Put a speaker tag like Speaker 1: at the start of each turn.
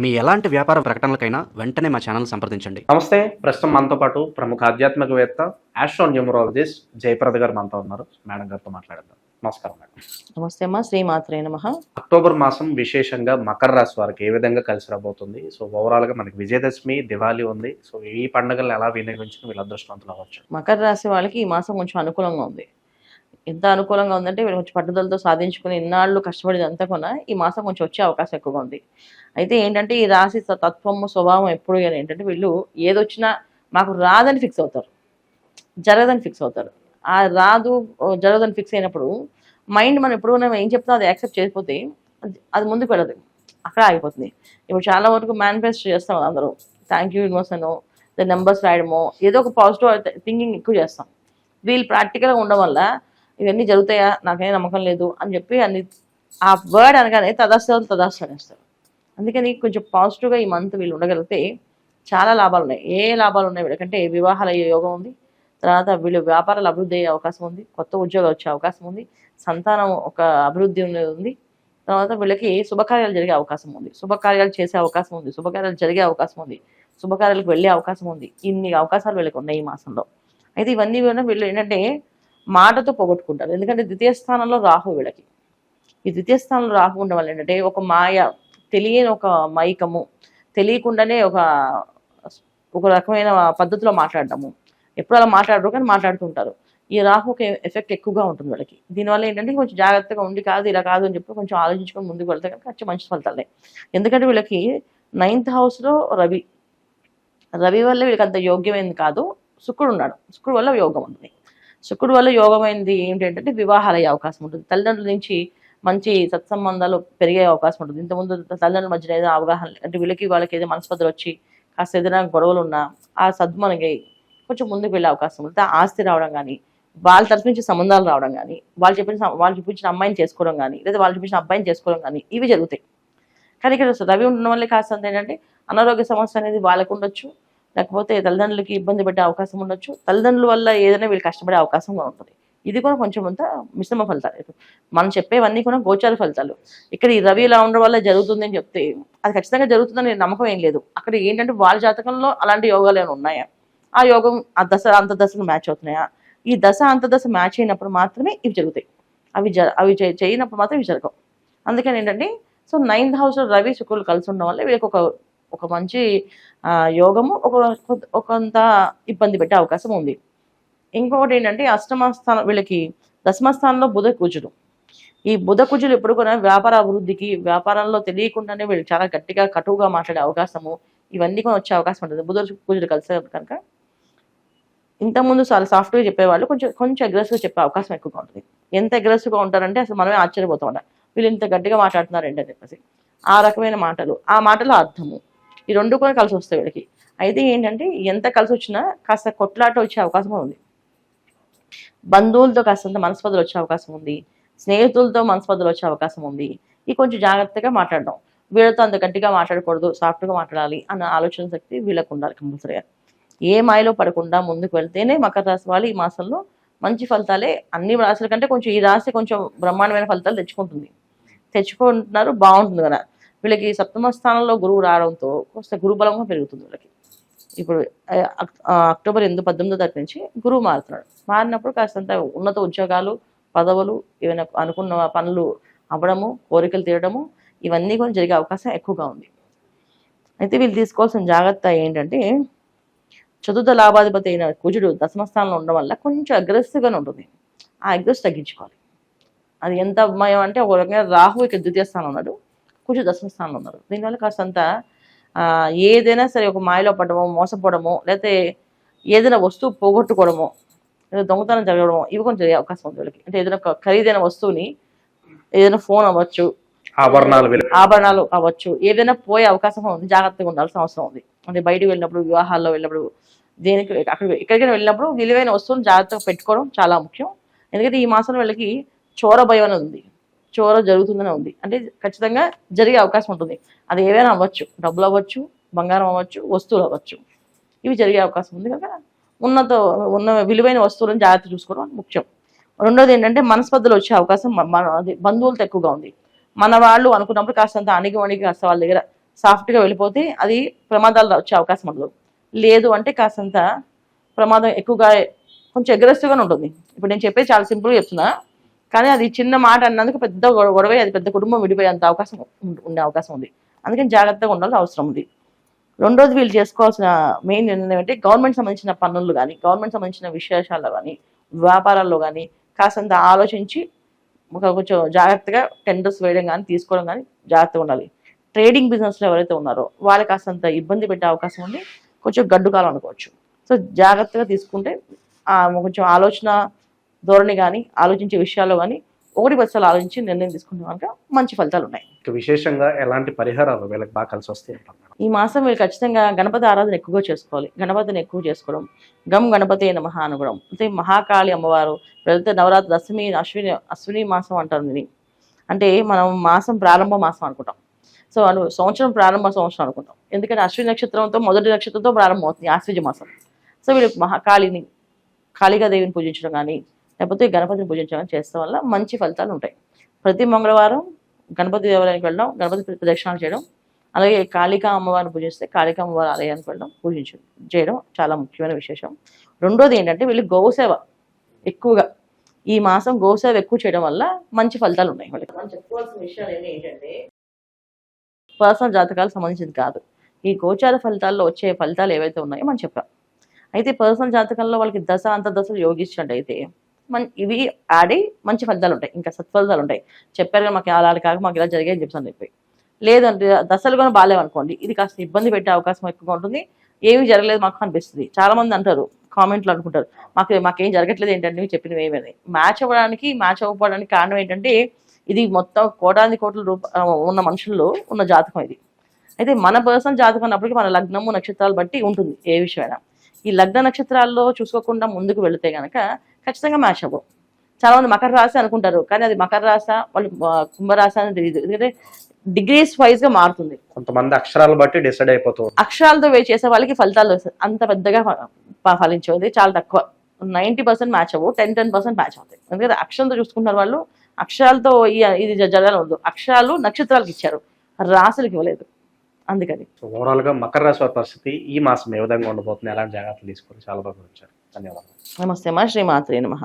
Speaker 1: మీ ఎలాంటి వ్యాపార ప్రకటనలకైనా వెంటనే మా ఛానల్ సంప్రదించండి.
Speaker 2: నమస్తే ప్రస్తుతం మనతో పాటు ప్రముఖ ఆధ్యాత్మికవేత్త ఆస్ట్రో న్యూమరాలజిస్ట్ జయప్రద గారు మనతో ఉన్నారు. మేడం గారితో మాట్లాడదాం నమస్కారం మేడం.
Speaker 3: నమస్తే అమ్మా శ్రీమాత్రే నమ.
Speaker 2: అక్టోబర్ మాసం విశేషంగా మకర రాశి వారికి ఏ విధంగా కలిసి రాబోతుంది? సో ఓవరాల్గా మనకి విజయదశమి దివాళీ ఉంది. సో ఈ పండుగలను ఎలా వినియోగించిన వీళ్ళు అదృష్టవంతులు అవ్వచ్చు?
Speaker 3: మకర రాశి వాళ్ళకి ఈ మాసం కొంచెం అనుకూలంగా ఉంది. ఎంత అనుకూలంగా ఉందంటే వీళ్ళు కొంచెం పట్టుదలతో సాధించుకుని ఇన్నాళ్ళు కష్టపడేదంతా కూడా ఈ మాసం కొంచెం వచ్చే అవకాశం ఎక్కువగా ఉంది. అయితే ఏంటంటే ఈ రాశి తత్వము స్వభావం ఎప్పుడు అని ఏంటంటే వీళ్ళు ఏదొచ్చినా మాకు రాదని ఫిక్స్ అవుతారు. జరగదని ఫిక్స్ అవుతారు. ఆ రాదు జరగదని ఫిక్స్ అయినప్పుడు మైండ్ మనం ఎప్పుడు మనం ఏం చెప్తాం అది యాక్సెప్ట్ చేయకపోతే అది- అది ముందుకు వెళ్ళదు. అక్కడ ఆగిపోతుంది. ఇప్పుడు చాలా వరకు మేనిఫెస్ట్ చేస్తాం అందరూ. థ్యాంక్ యూ యూనివర్స్ అనో నెంబర్స్ రాయడమో ఏదో ఒక పాజిటివ్ థింకింగ్ ఎక్కువ చేస్తాం. వీళ్ళు ప్రాక్టికల్గా ఉండడం వల్ల ఇవన్నీ జరుగుతాయా? నాకేం నమ్మకం లేదు అని చెప్పి అన్ని ఆ వర్డ్ అనగానే తదాస్తు తదాస్తాడేస్తారు అందుకని కొంచెం పాజిటివ్గా ఈ మంత్ వీళ్ళు ఉండగలిగితే చాలా లాభాలు ఉన్నాయి. ఏ లాభాలు ఉన్నాయి వీళ్ళకంటే వివాహాల అయ్యే యోగం ఉంది. తర్వాత వీళ్ళు వ్యాపారాలు అభివృద్ధి అయ్యే అవకాశం ఉంది. కొత్త ఉద్యోగాలు వచ్చే అవకాశం ఉంది. సంతానం ఒక అభివృద్ధి ఉంది. తర్వాత వీళ్ళకి శుభకార్యాలు జరిగే అవకాశం ఉంది. శుభకార్యాలు చేసే అవకాశం ఉంది. శుభకార్యాలు జరిగే అవకాశం ఉంది. శుభకార్యాలకు వెళ్ళే అవకాశం ఉంది. ఇన్ని అవకాశాలు వీళ్ళకి ఉన్నాయి ఈ మాసంలో. అయితే ఇవన్నీ కూడా వీళ్ళు ఏంటంటే మాటతో పోగొట్టుకుంటారు. ఎందుకంటే ద్వితీయ స్థానంలో రాహు వీళ్ళకి. ఈ ద్వితీయ స్థానంలో రాహు ఉండడం వల్ల ఏంటంటే ఒక మాయ తెలియని ఒక మైకము తెలియకుండానే ఒక ఒక రకమైన పద్ధతిలో మాట్లాడటము. ఎప్పుడు అలా మాట్లాడరు కానీ మాట్లాడుతుంటారు. ఈ రాహుకి ఎఫెక్ట్ ఎక్కువగా ఉంటుంది వీళ్ళకి. దీనివల్ల ఏంటంటే కొంచెం జాగ్రత్తగా ఉండి కాదు ఇలా కాదు అని చెప్పి కొంచెం ఆలోచించుకొని ముందుకు వెళ్తే కనుక వచ్చే మంచి ఫలితాలే. ఎందుకంటే వీళ్ళకి నైన్త్ హౌస్లో రవి. రవి వల్ల వీళ్ళకి అంత యోగ్యమైనది కాదు. శుక్రుడు ఉన్నాడు. శుక్రుడు వల్ల యోగం ఉంటుంది. శుక్రుడు వల్ల యోగమైనది ఏంటంటే వివాహాలు అయ్యే అవకాశం ఉంటుంది. తల్లిదండ్రుల నుంచి మంచి సత్సంబంధాలు పెరిగే అవకాశం ఉంటుంది. ఇంతకుముందు తల్లిదండ్రుల మధ్యన ఏదో అవగాహన అంటే వీళ్ళకి వాళ్ళకి ఏదో మనస్పదలు వచ్చి కాస్త ఏదైనా గొడవలు ఉన్నా ఆ సద్మనకి కొంచెం ముందుకు వెళ్ళే అవకాశం ఉంటుంది. ఆస్తి రావడం కానీ వాళ్ళ తరఫు నుంచి సంబంధాలు రావడం కానీ వాళ్ళు చెప్పిన వాళ్ళు చూపించిన అమ్మాయిని చేసుకోవడం కానీ లేదా వాళ్ళు చూపించిన అబ్బాయిని చేసుకోవడం కానీ ఇవి జరుగుతాయి. కానీ ఇక్కడ రవి ఉండడం వల్లే కాస్త ఏంటంటే అనారోగ్య సమస్య అనేది వాళ్ళకు ఉండొచ్చు. లేకపోతే తల్లిదండ్రులకి ఇబ్బంది పెట్టే అవకాశం ఉండొచ్చు. తల్లిదండ్రుల వల్ల ఏదైనా వీళ్ళు కష్టపడే అవకాశం ఉంటుంది. ఇది కూడా కొంచెం అంత మిశ్రమ ఫలితాలు. మనం చెప్పేవన్నీ కూడా గోచార ఫలితాలు. ఇక్కడ ఈ రవి ఇలా ఉండడం వల్ల జరుగుతుంది అని చెప్తే అది ఖచ్చితంగా జరుగుతుందని నమ్మకం ఏం లేదు. అక్కడ ఏంటంటే వాళ్ళ జాతకంలో అలాంటి యోగాలు ఏమైనా ఉన్నాయా? ఆ యోగం ఆ దశ అంత దశలు మ్యాచ్ అవుతున్నాయా? ఈ దశ అంత దశ మ్యాచ్ అయినప్పుడు మాత్రమే ఇవి జరుగుతాయి. అవి జ అవి చేయనప్పుడు మాత్రం ఇవి జరగవు. అందుకని ఏంటంటే సో నైన్త్ హౌస్లో రవి శుక్రులు కలిసి ఉండడం వల్ల వీళ్ళకి ఒక ఒక మంచి యోగము ఒక కొంత- ఒకంత ఇబ్బంది పెట్టే అవకాశం ఉంది. ఇంకొకటి ఏంటంటే అష్టమ స్థానం వీళ్ళకి దశమ స్థానంలో బుధ కుజుడు. ఈ బుధ కుజులు ఎప్పుడు కూడా వ్యాపార అభివృద్ధికి వ్యాపారంలో తెలియకుండానే వీళ్ళు చాలా గట్టిగా కటువుగా మాట్లాడే అవకాశము ఇవన్నీ కూడా వచ్చే అవకాశం ఉంటుంది. బుధ కూజులు కలిసే కనుక ఇంతకుముందు చాలా సాఫ్ట్గా చెప్పేవాళ్ళు కొంచెం కొంచెం అగ్రెసివ్గా చెప్పే అవకాశం ఎక్కువగా ఉంటుంది. ఎంత అగ్రెసివ్గా ఉంటారంటే అసలు మనమే ఆశ్చర్యపోతూ ఉంటాం వీళ్ళు ఇంత గట్టిగా మాట్లాడుతున్నారు ఏంటని చెప్పేసి. ఆ రకమైన మాటలు ఆ మాటలో అర్థము. ఈ రెండు కూడా కలిసి వస్తాయి వీళ్ళకి. అయితే ఏంటంటే ఎంత కలిసి వచ్చినా కాస్త కొట్లాట వచ్చే అవకాశం ఉంది. బంధువులతో కాస్తంత మనస్పదలు వచ్చే అవకాశం ఉంది. స్నేహితులతో మనస్పదలు వచ్చే అవకాశం ఉంది. ఈ కొంచెం జాగ్రత్తగా మాట్లాడడం. వీళ్ళతో అంత గట్టిగా మాట్లాడకూడదు సాఫ్ట్గా మాట్లాడాలి అన్న ఆలోచన శక్తి వీళ్ళకు ఉండాలి కంపల్సరీగా. ఏ మాయలో పడకుండా ముందుకు వెళ్తేనే మకర రాశి వాళ్ళు ఈ మాసంలో మంచి ఫలితాలే అన్ని రాశుల కంటే కొంచెం ఈ రాశి కొంచెం బ్రహ్మాండమైన ఫలితాలు తెచ్చుకుంటుంది. తెచ్చుకుంటున్నారు బాగుంటుంది కదా. వీళ్ళకి సప్తమ స్థానంలో గురువు రావడంతో కొంత గురుబలంగా పెరుగుతుంది వీళ్ళకి. ఇప్పుడు అక్టోబర్ ఎనిమిది పద్దెనిమిదో తారీఖు నుంచి గురువు మారుతున్నాడు. మారినప్పుడు కాస్తంత ఉన్నత ఉద్యోగాలు పదవులు ఏమైనా అనుకున్న పనులు అవ్వడము కోరికలు తీరడము ఇవన్నీ కూడా జరిగే అవకాశం ఎక్కువగా ఉంది. అయితే వీళ్ళు తీసుకోవాల్సిన జాగ్రత్త ఏంటంటే చతుర్థ లాభాధిపతి అయిన కుజుడు దశమ స్థానంలో ఉండడం వల్ల కొంచెం అగ్రెసివ్గానే ఉంటుంది. ఆ అగ్రెస్ తగ్గించుకోవాలి. అది ఎంత భయం అంటే ఒక రకంగా రాహు ఇక్కడ ద్వితీయ స్థానం ఉన్నాడు. కుజుడు దశమ స్థానంలో ఉన్నారు. దీనివల్ల కాస్తంత ఆ, ఏదైనా సరే ఒక మాయలో పడడమో మోసపోవడమో లేకపోతే ఏదైనా వస్తువు పోగొట్టుకోవడమో లేదా దొంగతనం జరగడమో ఇవి కొంచెం జరిగే అవకాశం ఉంది వీళ్ళకి. అంటే ఏదైనా ఖరీదైన వస్తువుని ఏదైనా ఫోన్ అవ్వచ్చు
Speaker 2: ఆభరణాలు
Speaker 3: ఆభరణాలు అవ్వచ్చు ఏదైనా పోయే అవకాశం ఉంది జాగ్రత్తగా ఉండాల్సిన అవసరం ఉంది. అంటే బయటకు వెళ్ళినప్పుడు వివాహాల్లో వెళ్ళినప్పుడు దేనికి అక్కడ ఎక్కడికైనా వెళ్ళినప్పుడు విలువైన వస్తువులు జాగ్రత్తగా పెట్టుకోవడం చాలా ముఖ్యం. ఎందుకంటే ఈ మాసంలో వీళ్ళకి చోర భయం అనేది ఉంది. చోర జరుగుతుందనే ఉంది. అంటే ఖచ్చితంగా జరిగే అవకాశం ఉంటుంది. అది ఏవైనా అవ్వచ్చు. డబ్బులు అవ్వచ్చు బంగారం అవ్వచ్చు వస్తువులు అవ్వచ్చు. ఇవి జరిగే అవకాశం ఉంది కనుక ఉన్నత ఉన్న విలువైన వస్తువులను జాగ్రత్త చూసుకోవడం ముఖ్యం. రెండోది ఏంటంటే మనస్పర్ధలు వచ్చే అవకాశం మన అది బంధువులతో ఎక్కువగా ఉంది. మన వాళ్ళు అనుకున్నప్పుడు కాస్తంత అణిగి వణిగి కాస్త వాళ్ళ దగ్గర సాఫ్ట్గా వెళ్ళిపోతే అది ప్రమాదాలు వచ్చే అవకాశం ఉండదు. లేదు అంటే కాస్తంత ప్రమాదం ఎక్కువగా కొంచెం అగ్రెసివ్గానే ఉంటుంది. ఇప్పుడు నేను చెప్పేది చాలా సింపుల్గా చెప్తున్నా. కానీ అది చిన్న మాట అన్నందుకు పెద్ద గొడవ అది పెద్ద కుటుంబం విడిపోయేంత అవకాశం ఉండే అవకాశం ఉంది. అందుకని జాగ్రత్తగా ఉండాల్సిన అవసరం ఉంది. రెండోది వీళ్ళు చేసుకోవాల్సిన మెయిన్ నిర్ణయం ఏంటంటే గవర్నమెంట్ సంబంధించిన పన్నులు కానీ గవర్నమెంట్ సంబంధించిన విశేషాల్లో కానీ వ్యాపారాల్లో కానీ కాసంత ఆలోచించి ఒక కొంచెం జాగ్రత్తగా టెండర్స్ వేయడం కానీ తీసుకోవడం కానీ జాగ్రత్తగా ఉండాలి. ట్రేడింగ్ బిజినెస్లో ఎవరైతే ఉన్నారో వాళ్ళకి కాసంత ఇబ్బంది పెట్టే అవకాశం ఉంది. కొంచెం గడ్డు కాలం అనుకోవచ్చు. సో జాగ్రత్తగా తీసుకుంటే కొంచెం ఆలోచన ధోరణి కానీ ఆలోచించే విషయాల్లో కానీ ఒకటి పదిసార్లు ఆలోచించి నిర్ణయం తీసుకుంటే కనుక మంచి ఫలితాలు ఉన్నాయి.
Speaker 2: విశేషంగా ఎలాంటి పరిహారాలు వీళ్ళకి బాగా కలిసి వస్తాయి మేడం?
Speaker 3: ఈ మాసం వీళ్ళు ఖచ్చితంగా గణపతి ఆరాధన ఎక్కువగా చేసుకోవాలి. గణపతిని ఎక్కువ చేసుకోవడం. గం గణపతి నమః అనుకోవడం అంటే మహాకాళి అమ్మవారు వెళ్తే నవరాత్రి దశమి అశ్విని అశ్విని మాసం అంటారు దీన్ని. అంటే మనం మాసం ప్రారంభ మాసం అనుకుంటాం. సో అను సంవత్సరం ప్రారంభ సంవత్సరం అనుకుంటాం. ఎందుకంటే అశ్విని నక్షత్రంతో మొదటి నక్షత్రంతో ప్రారంభం అవుతుంది ఆశ్వజ మాసం. సో వీళ్ళు మహాకాళిని కాళికాదేవిని పూజించడం కానీ లేకపోతే గణపతిని పూజించడం కానీ చేస్తాం వల్ల మంచి ఫలితాలు ఉంటాయి. ప్రతి మంగళవారం గణపతి దేవాలయానికి వెళ్ళడం గణపతి ప్రదక్షిణాలు చేయడం అలాగే కాళికా అమ్మవారిని పూజిస్తే కాళికా అమ్మవారి ఆలయానికి వెళ్ళడం పూజించడం చేయడం చాలా ముఖ్యమైన విశేషం. రెండోది ఏంటంటే వీళ్ళు గోసేవ ఎక్కువగా. ఈ మాసం గోసేవ ఎక్కువ చేయడం వల్ల మంచి ఫలితాలు ఉన్నాయి వాళ్ళకి. మనం చెప్పుకోవాల్సిన విషయాలు ఏంటంటే పర్సనల్ జాతకాలకు సంబంధించింది కాదు. ఈ గోచార ఫలితాల్లో వచ్చే ఫలితాలు ఏవైతే ఉన్నాయో మనం చెప్పాం అయితే పర్సనల్ జాతకంలో వాళ్ళకి దశ అంత దశలు యోగించినట్టయితే మన ఇవి ఆడి మంచి ఫలితాలు ఉంటాయి. ఇంకా సత్ఫలితాలు ఉంటాయి. చెప్పారు కదా మాకు అలా కాక మాకు ఇలా జరిగాయని అని చెప్పి. లేదంటే దశలు కూడా బాగాలేవనుకోండి. ఇది కాస్త ఇబ్బంది పెట్టే అవకాశం ఎక్కువగా ఉంటుంది. ఏమీ జరగలేదు మాకు అనిపిస్తుంది. చాలామంది అంటారు కామెంట్లు అనుకుంటారు మాకు మాకేం జరగట్లేదు ఏంటంటే చెప్పినవి ఏమని. మ్యాచ్ అవ్వడానికి మ్యాచ్ అవ్వడానికి కారణం ఏంటంటే ఇది మొత్తం కోటాది కోట్ల రూప ఉన్న మనుషుల్లో ఉన్న జాతకం ఇది. అయితే మన పర్సనల్ జాతకం అన్నప్పటికీ మన లగ్నము నక్షత్రాలు బట్టి ఉంటుంది ఏ విషయమైనా. ఈ లగ్న నక్షత్రాల్లో చూసుకోకుండా ముందుకు వెళితే కనుక ఖచ్చితంగా మ్యాచ్ అవ్వవు చాలా మంది మకర రాశి అనుకుంటారు కానీ అది మకర రాశ వాళ్ళు కుంభరాశి అని తెలియదు ఎందుకంటే డిగ్రీస్ వైజ్గా మారుతుంది.
Speaker 2: కొంతమంది అక్షరాలు బట్టి డిసైడ్ అయిపోతూ
Speaker 3: అక్షరాలతో వే చేసే వాళ్ళకి ఫలితాలు. అంత పెద్దగా ఫలించేది. చాలా తక్కువ. నైంటీ పర్సెంట్ మ్యాచ్ అవ్వవు టెన్ టెన్ పర్సెంట్ మ్యాచ్ అవుతాయి. ఎందుకంటే అక్షరంతో చూసుకుంటున్నారు వాళ్ళు అక్షరాలతో ఇది జరగాలి ఉండదు. అక్షరాలు నక్షత్రాలకు ఇచ్చారు. రాసులకు ఇవ్వలేదు. అందుకని.
Speaker 2: ఓవరాల్గా మకర రాశి పరిస్థితి ఈ మాసం ఏ విధంగా ఉండబోతుంది? ఎలాంటి జాగ్రత్తలు తీసుకోవాలి? చాలా బాగా వచ్చారు ధన్యవాదాలు
Speaker 3: నమస్తే మా శ్రీమాత్రే నమః